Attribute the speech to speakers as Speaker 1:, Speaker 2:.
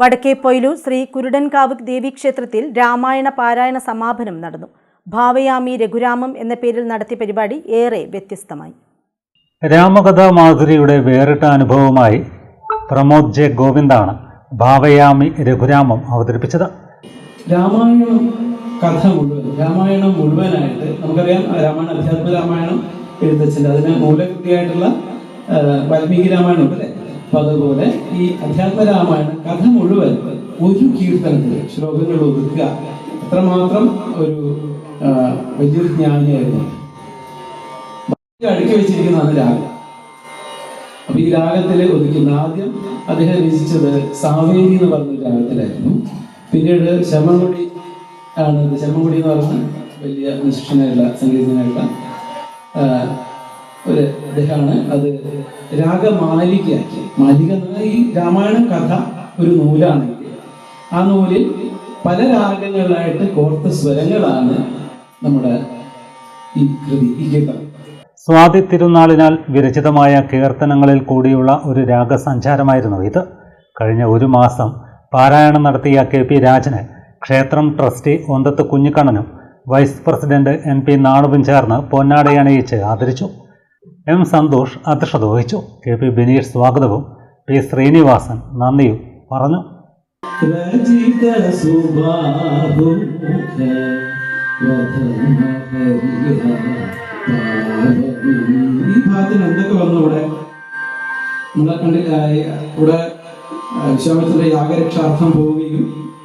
Speaker 1: വടക്കേ പൊയിലൂർ ശ്രീ കുരുടൻകാവ് ദേവീക്ഷേത്രത്തിൽ രാമായണ പാരായണ സമാപനം നടന്നു. ഭാവയാമി രഘുരാമം എന്ന പേരിൽ നടത്തിയ പരിപാടി ഏറെ വ്യത്യസ്തമായി.
Speaker 2: രാമകഥാ മാധുരിയുടെ വേറിട്ട അനുഭവമായി പ്രമോദ് ജെ ഗോവിന്ദാണ് ഭാവയാമി രഘുരാമം അവതരിപ്പിച്ചത്.
Speaker 3: രാമായണം കഥ മുഴുവൻ രാമായണം മുഴുവനായിട്ട് നമുക്കറിയാം രാമായണ അധ്യാത്മ രാമായണം എഴുത്തച്ഛന്റെ അതിന് മൂലകൃതിയായിട്ടുള്ള വാൽമീകി രാമായണം അല്ലേ അപ്പൊ അതുപോലെ ഈ അധ്യാത്മരാമായണം കഥ മുഴുവൻ ഒരു കീർത്തനത്തിൽ ശ്ലോകങ്ങൾ ഒതുക്കുക. അത്രമാത്രം ഒരു വലിയൊരു ജ്ഞാനിയായിരുന്നു. അടുക്കി വെച്ചിരിക്കുന്നതാണ് രാഗം. അപ്പൊ ഈ രാഗത്തിൽ ഒതുക്കുന്ന ആദ്യം അദ്ദേഹം രചിച്ചത് സാവേരി എന്ന് പറഞ്ഞ രാഗത്തിലായിരുന്നു. പിന്നീട് ശമൻകുടി ആണ് ശമൻകുടി എന്ന് പറഞ്ഞ വലിയ നിഷ്ഠനായിട്ടുള്ള സംഗീതനായിട്ടുള്ള ഒരു അദ്ദേഹമാണ്. അത് രാഗമാലികയാക്കി. മാലിക ഈ രാമായണ കഥ ഒരു നൂലാണ്. ആ നൂലിൽ പല രാഗങ്ങളിലായിട്ട് കോർത്ത സ്വരങ്ങളാണ് നമ്മുടെ ഈ കൃതി ഈ ഗീതം
Speaker 2: സ്വാതി തിരുനാളിനാൽ വിരചിതമായ കീർത്തനങ്ങളിൽ കൂടിയുള്ള ഒരു രാഗസഞ്ചാരമായിരുന്നു ഇത്. കഴിഞ്ഞ ഒരു മാസം പാരായണം നടത്തിയ കെ പി രാജന് ക്ഷേത്രം ട്രസ്റ്റി ഒന്തത്ത് കുഞ്ഞിക്കണ്ണനും വൈസ് പ്രസിഡന്റ് എൻ പി നാണുവും ചേർന്ന് പൊന്നാടയണിയിച്ച് ആദരിച്ചു. എം സന്തോഷ് അധ്യക്ഷത വഹിച്ചു. കെ പി ബിനീഷ് സ്വാഗതവും പി ശ്രീനിവാസൻ നന്ദിയും പറഞ്ഞു.
Speaker 3: ഈ ഭാഗത്തിന് എന്തൊക്കെ വന്നു ഇവിടെ നമ്മളെ കണ്ടില്ല ഇവിടെ വിശ്വാമത്തിന്റെ യാഗരക്ഷാർത്ഥം പോവുകയും